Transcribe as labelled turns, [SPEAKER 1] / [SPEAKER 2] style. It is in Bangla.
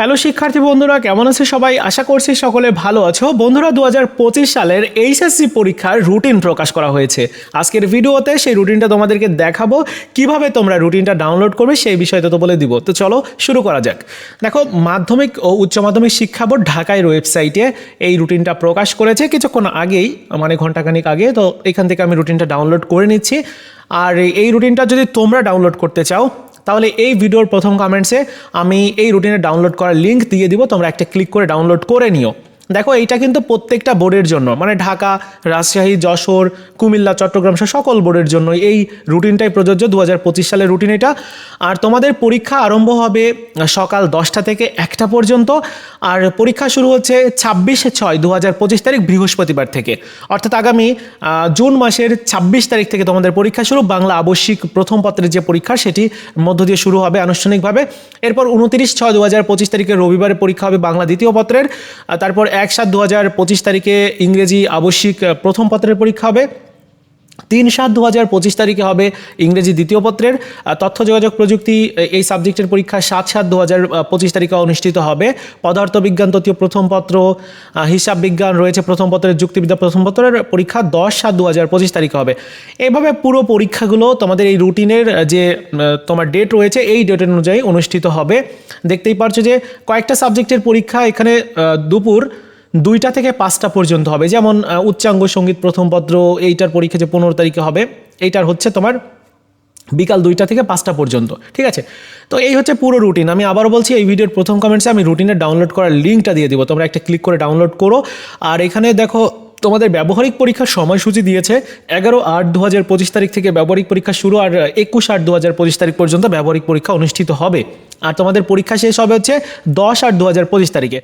[SPEAKER 1] হ্যালো শিক্ষার্থী বন্ধুরা, কেমন আছে সবাই? আশা করছি সকলে ভালো আছো। বন্ধুরা দু হাজার পঁচিশ সালের এইচএসসি পরীক্ষার রুটিন প্রকাশ করা হয়েছে। আজকের ভিডিওতে সেই রুটিনটা তোমাদেরকে দেখাবো। কীভাবে তোমরা রুটিনটা ডাউনলোড করবে সেই বিষয়টা তো বলে দিব। তো চলো শুরু করা যাক। দেখো, মাধ্যমিক ও উচ্চ মাধ্যমিক শিক্ষা বোর্ড ঢাকায় ওয়েবসাইটে এই রুটিনটা প্রকাশ করেছে। কিছুক্ষণ আগেই মানে ঘন্টাখানিক আগে, তো এখান থেকে আমি রুটিনটা ডাউনলোড করে নিচ্ছি। আর এই রুটিনটা যদি তোমরা ডাউনলোড করতে চাও তাহলে এই ভিডিওর প্রথম কমেন্টসে আমি এই রুটিনে ডাউনলোড করার লিঙ্ক দিয়ে দিব, তোমরা একটা ক্লিক করে ডাউনলোড করে নিও। দেখো, এইটা কিন্তু প্রত্যেকটা বোর্ডের জন্য। মানে ঢাকা, রাজশাহী, যশোর, কুমিল্লা, চট্টগ্রাম সহ সকল বোর্ডের জন্য এই রুটিনটাই প্রযোজ্য দু হাজার পঁচিশ সালের রুটিন এটা। আর তোমাদের পরীক্ষা আরম্ভ হবে সকাল দশটা থেকে একটা পর্যন্ত। আর পরীক্ষা শুরু হচ্ছে ছাব্বিশে ছয় দু পঁচিশ তারিখ বৃহস্পতিবার থেকে। অর্থাৎ আগামী জুন মাসের ছাব্বিশ তারিখ থেকে তোমাদের পরীক্ষা শুরু। বাংলা আবশ্যিক প্রথম পত্রের যে পরীক্ষা, সেটি মধ্য দিয়ে শুরু হবে আনুষ্ঠানিকভাবে। এরপর উনত্রিশ ছয় দু তারিখে রবিবারে পরীক্ষা হবে বাংলা দ্বিতীয় পত্রের। তারপর এক সাত দু হাজার পঁচিশ তারিখে ইংরেজি আবশ্যিক প্রথম পত্রের পরীক্ষা হবে। তিন সাত দু হাজার পঁচিশ তারিখে হবে ইংরেজি দ্বিতীয় পত্রের। তথ্য যোগাযোগ প্রযুক্তি এই সাবজেক্টের পরীক্ষা সাত সাত দু হাজার পঁচিশ তারিখে অনুষ্ঠিত হবে। পদার্থবিজ্ঞান তৃতীয় প্রথম পত্র হিসাব বিজ্ঞান রয়েছে প্রথম পত্রের, যুক্তিবিদ্যা প্রথম পত্রের পরীক্ষা দশ সাত দু হাজার পঁচিশ তারিখে হবে। এইভাবে পুরো পরীক্ষাগুলো তোমাদের এই রুটিনের যে তোমার ডেট রয়েছে, এই ডেটের অনুযায়ী অনুষ্ঠিত হবে। দেখতেই পারছ যে কয়েকটা সাবজেক্টের পরীক্ষা এখানে দুপুর দুইটা থেকে পাঁচটা পর্যন্ত হবে। যেমন উচ্চাঙ্গ সংগীত প্রথম পত্র এইটার পরীক্ষা যে পনেরো তারিখে হবে, এইটার হচ্ছে তোমার বিকাল দুইটা থেকে পাঁচটা পর্যন্ত, ঠিক আছে? তো এই হচ্ছে পুরো রুটিন আমি আবার বলছি, এই ভিডিওর প্রথম কমেন্টসে আমি রুটিনের ডাউনলোড করার লিঙ্কটা দিয়ে দিব। তোমরা একটা ক্লিক করে ডাউনলোড করো। আর এখানে দেখো, তোমাদের ব্যবহারিক পরীক্ষার সময়সূচি দিয়েছে এগারো আট দু হাজার পঁচিশ তারিখ থেকে ব্যবহারিক পরীক্ষা শুরু, আর একুশ আট দু হাজার পঁচিশ তারিখ পর্যন্ত ব্যবহারিক পরীক্ষা অনুষ্ঠিত হবে। আর তোমাদের পরীক্ষা শেষ হবে হচ্ছে দশ আট দু হাজার পঁচিশ তারিখে।